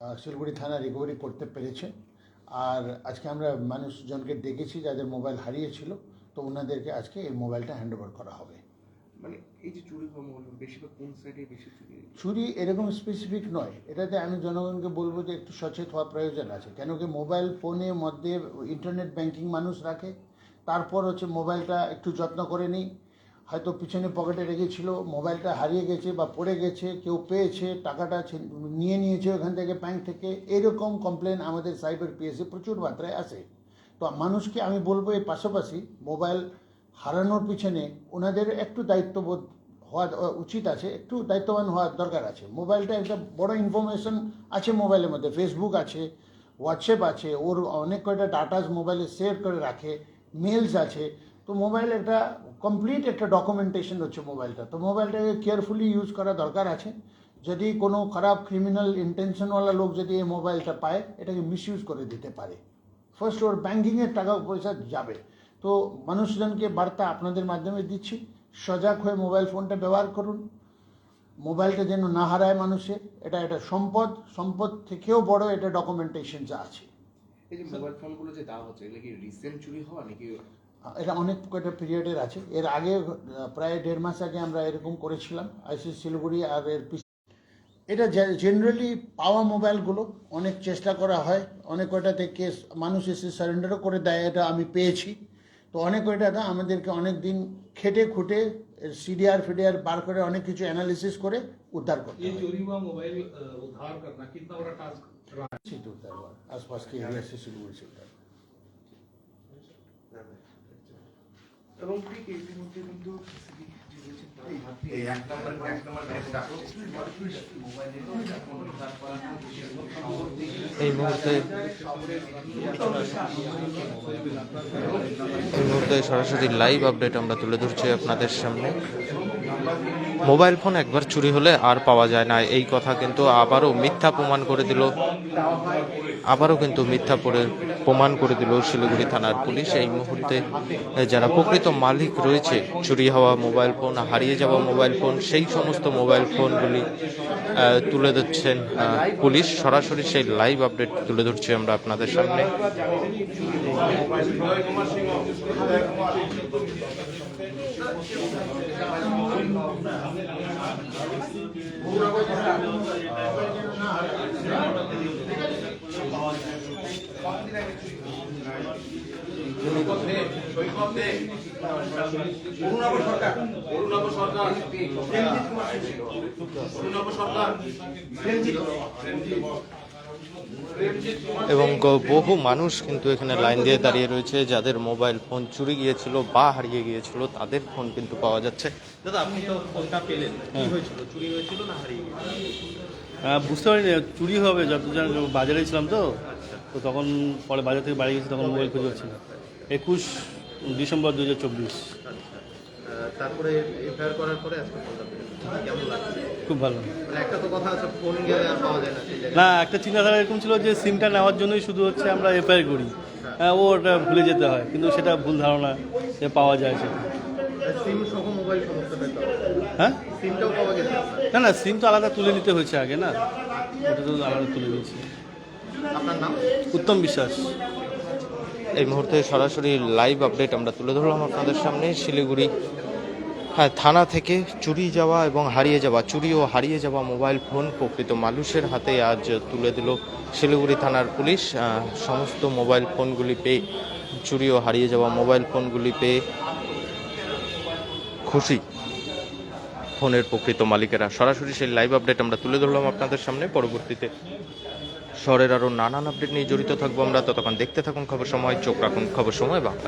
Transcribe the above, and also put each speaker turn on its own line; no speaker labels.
শিলিগুড়ি থানা রিকভারি করতে পেরেছে। আর আজকে আমরা মানুষজনকে ডেকেছি যাদের মোবাইল হারিয়েছিল তো ওনাদেরকে আজকে এই মোবাইলটা হ্যান্ড ওভার করা হবে।
মানে এই যে চুরি হওয়া মোবাইল বেশিরভাগ কোন সাইডে বেশি চুরি
চুরি এরকম স্পেসিফিক নয়। এটাতে আমি জনগণকে বলব যে একটু সচেত হওয়ার প্রয়োজন আছে। কেন কি মোবাইল ফোনের মধ্যে ইন্টারনেট ব্যাংকিং মানুষ রাখে তারপর হচ্ছে মোবাইলটা একটু যত্ন করে নিই। হয়তো পিছনে পকেটে রেখেছিল, মোবাইলটা হারিয়ে গেছে বা পড়ে গেছে, কেউ পেয়েছে, টাকাটা নিয়ে নিয়েছে ওখান থেকে ব্যাংক থেকে, এরকম কমপ্লেন আমাদের সাইবার পিএসে প্রচুর মাত্রায় আসে। তো মানুষকে আমি বলব এর পাশাপাশি মোবাইল হারানোর পিছনে ওনাদের একটু দায়িত্ববোধ হওয়া উচিত আছে, একটু দায়িত্ববান হওয়ার দরকার আছে। মোবাইলটা একটা বড় ইনফরমেশন আছে মোবাইলের মধ্যে ফেসবুক আছে হোয়াটসঅ্যাপ আছে, ওর অনেক কয়টা ডাটাস মোবাইলে সেভ করে রাখে মেলস আছে তো মোবাইল একটা কমপ্লিট একটা ডকুমেন্টেশন হচ্ছে মোবাইলটা তো মোবাইলটাকে কেয়ারফুলি ইউজ করা দরকার আছে। যদি কোনো খারাপ ক্রিমিনাল ইন্টেনশনওয়ালা লোক যদি এই মোবাইলটা পায়, এটাকে মিসইউজ করে দিতে পারে। ফার্স্ট ওর ব্যাঙ্কিংয়ের টাকা পয়সা যাবে। তো মানুষজনকে বার্তা আপনাদের মাধ্যমে দিচ্ছি, সজাগ হয়ে মোবাইল ফোনটা ব্যবহার করুন। মোবাইলটা যেন না হারায় মানুষে, এটা এটা সম্পদ সম্পদ থেকেও বড় এটা ডকুমেন্টেশন যা আছে।
এই যে মোবাইল ফোনগুলো যে হচ্ছে, এগুলো কি রিসেন্ট চুরি হওয়া নাকি
এটা অনেক কয়টা পিরিয়ডের আছে এর আগে আহ, প্রায় দেড় মাস আগে আমরা এরকম করেছিলাম আইসি শিলিগুড়ি আর এর পিছ- এটা জেনারেলি পাওয়া মোবাইলগুলো অনেক চেষ্টা করা হয় অনেক কয়টাতে কেস মানুষ এসে সারেন্ডারও করে দেয় এটা আমি পেয়েছি তো অনেক কয়টাতে আমাদেরকে অনেক দিন খেটে খুঁটে সিডিআর ফিডিআর বার করে অনেক কিছু অ্যানালিসিস করে উদ্ধার করতে
ये
হয়
चोरी हुआ मोबाइल अ, उद्धार करना कितना बड़ा टास्क रहा है
निश्चित उद्धार हुआ आसपास के एरिया से सिलीगुड़ी से उद्धार
এবং ঠিক ইতিমধ্যে কিন্তু সিসিবি যে রয়েছেন তার হাত দিয়ে
এই এক নম্বর এক নম্বর ব্যাগটা
এই মুহূর্তে এই মুহূর্তে সরাসরি লাইভ আপডেট আমরা তুলে ধরছি আপনাদের সামনে। মোবাইল ফোন একবার চুরি হলে আর পাওয়া যায় না। এই কথা কিন্তু আবারও মিথ্যা প্রমাণ করে দিল। আবারও কিন্তু মিথ্যা পরে প্রমাণ করে দিল শিলিগুড়ি থানার পুলিশ। এই মুহূর্তে যারা প্রকৃত মালিক রয়েছে, চুরি হওয়া মোবাইল ফোন, হারিয়ে যাওয়া মোবাইল ফোন, সেই সমস্ত মোবাইল ফোনগুলি তুলে ধরছেন পুলিশ। সরাসরি সেই লাইভ আপডেট তুলে ধরছি আমরা আপনাদের সামনে।
সরকার। অরুণাভ সরকার
এবং বহু মানুষ কিন্তু এখানে লাইন দিয়ে দাঁড়িয়ে রয়েছে যাদের মোবাইল ফোন চুরি গিয়েছিল বা হারিয়ে গিয়েছিল তাদের ফোন কিন্তু পাওয়া যাচ্ছে।
দাদা আপনি তো ফোনটা পেলেন। কি হয়েছিল? চুরি হয়েছিল না হারিয়ে
হ্যাঁ, বুঝতে পারিনি। চুরি হবে যত বাজারে ছিলাম তো তো তখন পরে বাজার থেকে বাড়ি গেছি তখন মোবাইল খুঁজে হচ্ছিল একুশ ডিসেম্বর দু হাজার চব্বিশ।
তারপরে এফআইআর করার পরে আজকে কেমন লাগছে?
খুব ভালো।
মানে একটা তো কথা আছে ফোন গেলে আর পাওয়া যায় না
না একটা চিন্তাধারা এরকম ছিল যে সিমটা নেওয়ার জন্যই শুধু হচ্ছে আমরা এফআইআর করি। হ্যাঁ। ও ওটা ভুলে যেতে হয় কিন্তু সেটা ভুল ধারণা যে পাওয়া যায় সেটা।
সিম সহ মোবাইল সমস্যাটা
হ্যাঁ?
সিমটাও পাওয়া গেছে
না না সিম তো আলাদা তুলে নিতে হয়েছে আগে না? ওটা তো আলাদা তুলে নিয়েছি।
আপনার নাম?
উত্তম বিশ্বাস।
এই মুহূর্তে সরাসরি লাইভ আপডেট আমরা তুলে ধরলাম আপনাদের সামনে শিলিগুড়ি। হ্যাঁ থানা থেকে চুরি যাওয়া এবং হারিয়ে যাওয়া, চুরি ও হারিয়ে যাওয়া মোবাইল ফোন প্রকৃত মানুষের হাতে আজ তুলে দিল শিলিগুড়ি থানার পুলিশ। সমস্ত মোবাইল ফোনগুলি পেয়ে, চুরি ও হারিয়ে যাওয়া মোবাইল ফোনগুলি পেয়ে খুশি ফোনের প্রকৃত মালিকেরা। সরাসরি সেই লাইভ আপডেট আমরা তুলে ধরলাম আপনাদের সামনে। পরবর্তীতে শহরের আরও নানান আপডেট নিয়ে জড়িত থাকব আমরা। ততক্ষণ দেখতে থাকুন খবর সময়, চোখ রাখুন খবর সময় বাংলা